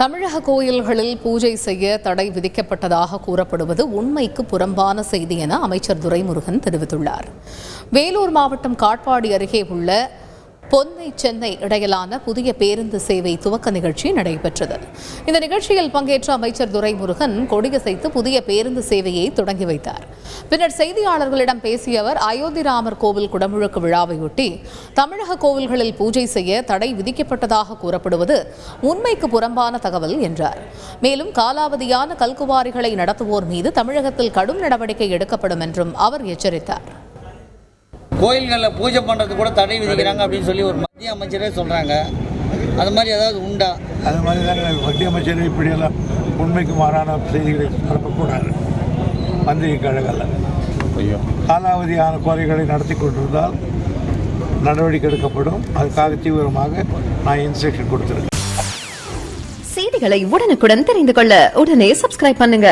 தமிழக கோயில்களில் பூஜை செய்ய தடை விதிக்கப்பட்டதாக கூறப்படுவது உண்மைக்கு புறம்பான செய்தி என அமைச்சர் துரைமுருகன் தெரிவித்துள்ளார். வேலூர் மாவட்டம் காட்பாடி அருகே உள்ள பொன்னை சென்னை இடையிலான புதிய பேருந்து சேவை துவக்க நிகழ்ச்சி நடைபெற்றது. இந்த நிகழ்ச்சியில் பங்கேற்ற அமைச்சர் துரைமுருகன் கொடியசைத்து புதிய பேருந்து சேவையை தொடங்கி வைத்தார். பின்னர் செய்தியாளர்களிடம் பேசிய அவர் அயோத்தி ராமர் கோவில் குடமுழுக்கு விழாவையொட்டி தமிழக கோவில்களில் பூஜை செய்ய தடை விதிக்கப்பட்டதாக கூறப்படுவது உண்மைக்கு புறம்பான தகவல் என்றார். மேலும் காலாவதியான கல்குவாரிகளை நடத்துவோர் மீது தமிழகத்தில் கடும் நடவடிக்கை எடுக்கப்படும் என்றும் அவர் எச்சரித்தார். கோயில்களில் பூஜை பண்ணுறது கூட தடை விதிக்கிறாங்க அப்படின்னு சொல்லி ஒரு மத்திய அமைச்சரே சொல்கிறாங்க அது மாதிரி ஏதாவது உண்டா? அது மாதிரி தான் மத்திய அமைச்சர் இப்படியெல்லாம் உண்மைக்கு மாறான செய்திகளை பரப்பக்கூடாது. மந்திரி கழகத்தில் காலாவதியான கோரிக்கைகளை நடத்தி கொண்டிருந்தால் நடவடிக்கை எடுக்கப்படும். அதுக்காக தீவிரமாக நான் இன்ஸ்ட்ரக்ஷன் கொடுத்துருக்கேன். செய்திகளை உடனுக்குடன் தெரிந்து கொள்ள உடனே சப்ஸ்கிரைப் பண்ணுங்க.